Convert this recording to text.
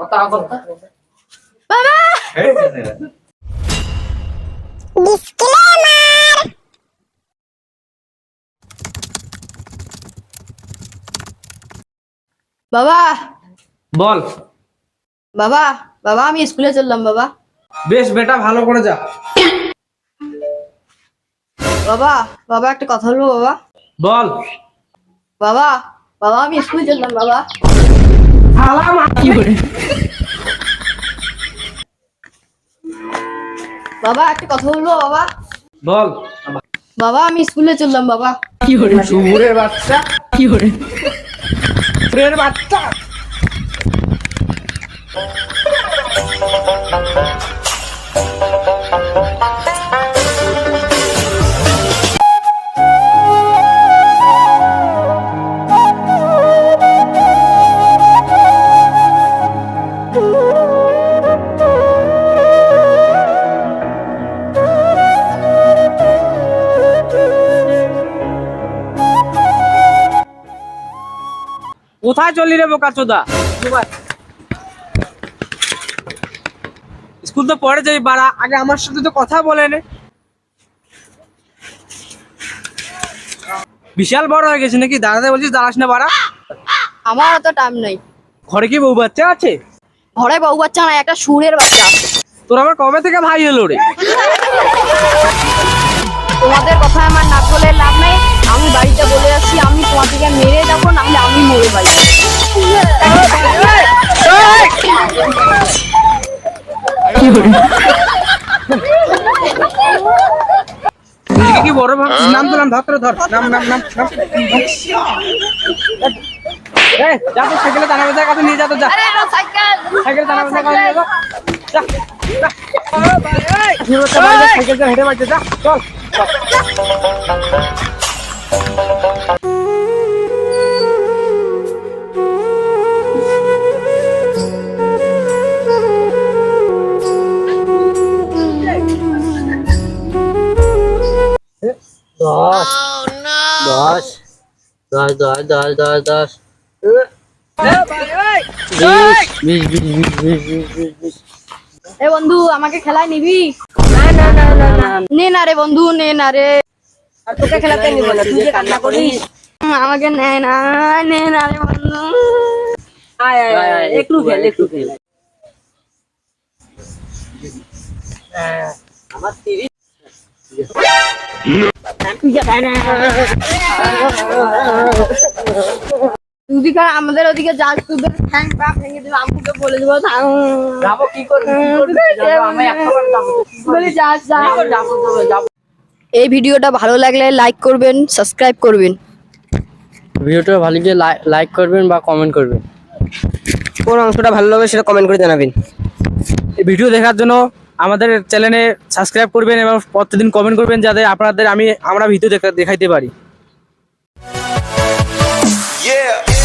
কথা কথা বাবা বাবা বল। বাবা বাবা আমি স্কুলে চললাম বাবা। বেশ বেটা ভালো করে যা। বাবা বাবা একটা কথা বলব বাবা। বল। বাবা বাবা আমি স্কুলে চললাম বাবা। বাবা একটা কথা বলব বাবা? বল। বাবা আমি স্কুলে চললাম বাবা। কি শুভুরের বাচ্চা। কি করে শুভুরের বাচ্চা। কোথায় চলি রে বোকা চোদা? স্কুল তো পরে যাই বাড়া আগে আমার সাথে তো কথা বলে নে। বিশাল বড় হয়ে গেছে নাকি? দাঁড়াতে বলছিস দাঁড়াস না বাড়া। আমার অত টাইম নেই। ঘরে কি বউ বাচ্চা আছে? ঘরে বউ বাচ্চা না একটা সুরের বাচ্চা আছে। তোর আবার কবে থেকে ভাই হলো রে? তোমাদের কথা আমার না বলে লাভ নেই। আমি বাড়িতে বলে যাচ্ছি আমি তোমাদেরকে মেরে যাব নাহলে আমি মরে বাড়ি কি বড় নাম তো নাম ধর ধর। নাম নাম নাম এই যা তো সাইকেলে দানা বাজার কাছে নিয়ে যা তো যা। সাইকেল। দানা বাজার কাছে নিয়ে যা। যা সাইকেল হেঁটে বাড়িতে যা চল। দশ। দশ। দশ দশ দশ দশ দশ। এ বন্ধু আমাকে খেলায় নিবি? নে না রে বন্ধু নে না রে। আর তোকে খেলাতে নিব না তুই যে কান্না করিস। আমাকে নে না নে না রে বন্ধু। আয় আয় আয় একটু খেল একটু খেল। আমার তিরিশ। আমাদের ওদিকে যাস? তোদের ঠ্যাং পা ভেঙে দেবো আমাকে বলে দেবো যাব কি করবি যাস যাব এই ভিডিওটা ভালো লাগলে লাইক করবেন সাবস্ক্রাইব করবেন। ভিডিওটা ভালো গিয়ে লাইক করবেন বা কমেন্ট করবেন। কোন অংশটা ভালো লাগবে সেটা কমেন্ট করে জানাবেন। এই ভিডিও দেখার জন্য আমাদের চ্যানেলে সাবস্ক্রাইব করবেন এবং প্রতিদিন কমেন্ট করবেন যাতে আপনাদের আমি আমরা ভিডিও দেখা দেখাইতে পারি Yeah.